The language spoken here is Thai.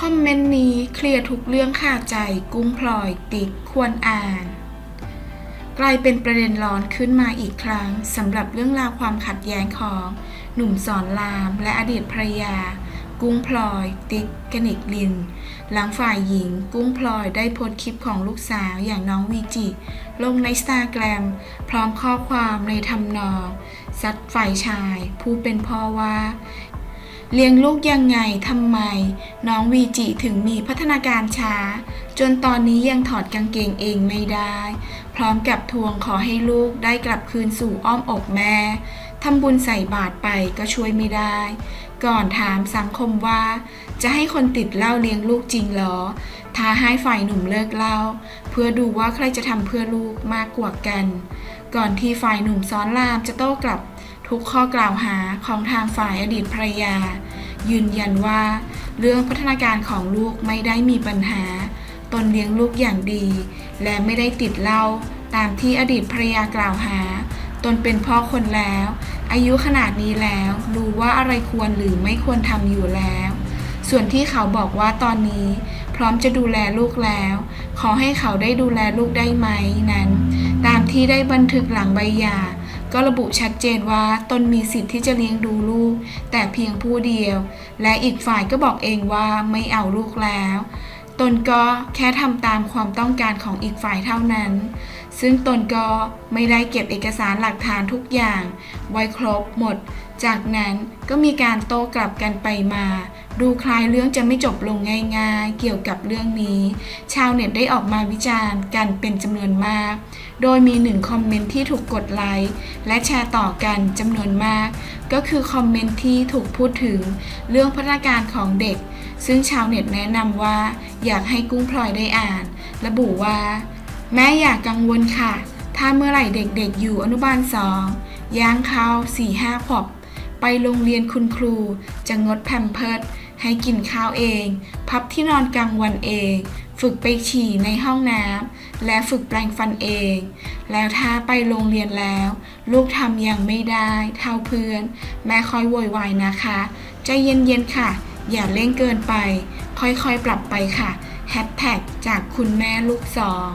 คอมเมนต์นี้เคลียร์ทุกเรื่องขาดใจกุ้งพลอยติ๊กควรอ่าน กลายเป็นประเด็นร้อนขึ้นมาอีกครั้งสำหรับเรื่องราวความขัดแย้งของหนุ่มสอนราม และอดีตภรรยา กุ้งพลอย ติ๊กกนิกลิน หลังฝ่ายหญิง กุ้งพลอยได้โพสต์คลิปของลูกสาวอย่างน้องวีจิ ลงในสตาแกรม พร้อมข้อความในทำนองซัดฝ่ายชาย ผู้เป็นพ่อว่า เลี้ยงลูกยังไงทำไม น้องวีจิถึงมีพัฒนาการช้า จนตอนนี้ยังถอดกางเกงเองไม่ได้ พร้อมกับทวงขอให้ลูกได้กลับคืนสู่อ้อมอกแม่ทำบุญใส่บาตรไปก็ช่วยไม่ได้ ก่อนถามสังคมว่า จะให้คนติดเหล้าเลี้ยงลูกจริงหรอท้าให้ฝ่ายหนุ่มเลิกเหล้าเพื่อดูว่าใครจะทำเพื่อลูกมากกว่ากัน ก่อนที่ฝ่ายหนุ่มซ้อนรามจะโต้กลับ ทุกข้อกล่าวหาของทางฝ่ายอดีตภรรยา ยืนยันว่า เรื่องพัฒนาการของลูกไม่ได้มีปัญหา ตนเลี้ยงลูกอย่างดี และไม่ได้ติดเหล้าตามที่อดีตภรรยากล่าวหา ตนเป็นพ่อคนแล้ว อายุขนาดนี้แล้วรู้ว่าอะไรควรหรือไม่ควรทำอยู่แล้ว ส่วนที่เขาบอกว่าตอนนี้ พร้อมจะดูแลลูกแล้ว ขอให้เขาได้ดูแลลูกได้ไหมนั้น ตามที่ได้บันทึกหลังใบหย่า ก็ระบุชัดเจนว่าตนมีสิทธิ์ที่จะเลี้ยงดูลูก แต่เพียงผู้เดียว และอีกฝ่ายก็บอกเองว่าไม่เอาลูกแล้ว ตนก็แค่ทำตามความต้องการของอีกฝ่ายเท่านั้น ซึ่งตนก็ไม่ได้เก็บเอกสารหลักฐานทุกอย่าง ไว้ครบหมด จากนั้นก็มีการโต้กลับกันไปมา ดูคล้ายเรื่องจะไม่จบลงง่าย ๆ เกี่ยวกับเรื่องนี้ ชาวเน็ตได้ออกมาวิจารณ์กันเป็นจำนวนมาก โดยมีหนึ่งคอมเมนต์ที่ถูกกดไลค์และแชร์ต่อกันจำนวนมาก ก็คือคอมเมนต์ที่ถูกพูดถึงเรื่องพัฒนาการของเด็ก ซึ่งชาวเน็ตแนะนำว่า อยากให้กุ้งพลอยได้อ่าน ระบุว่า แม่อย่ากกังวลค่ะ ถ้าเมื่อไหร่เด็กๆ อยู่อนุบาลสองย่างเข้าสี่ห้าขวบไปโรงเรียนคุณครู จะงดแพมเพิร์ดให้กินข้าวเอง พับที่นอนกลางวันเอง ฝึกไปฉี่ในห้องน้ำและฝึกแปรงฟันเอง แล้วถ้าไปโรงเรียนแล้ว ลูกทำยังไม่ได้ เท่าเพื่อน แม่คอยโวยวายนะคะ ใจเย็นๆค่ะ อย่าเร่งเกินไป ค่อยๆ ปรับไปค่ะแฮชแท็กจากคุณแม่ลูกสอง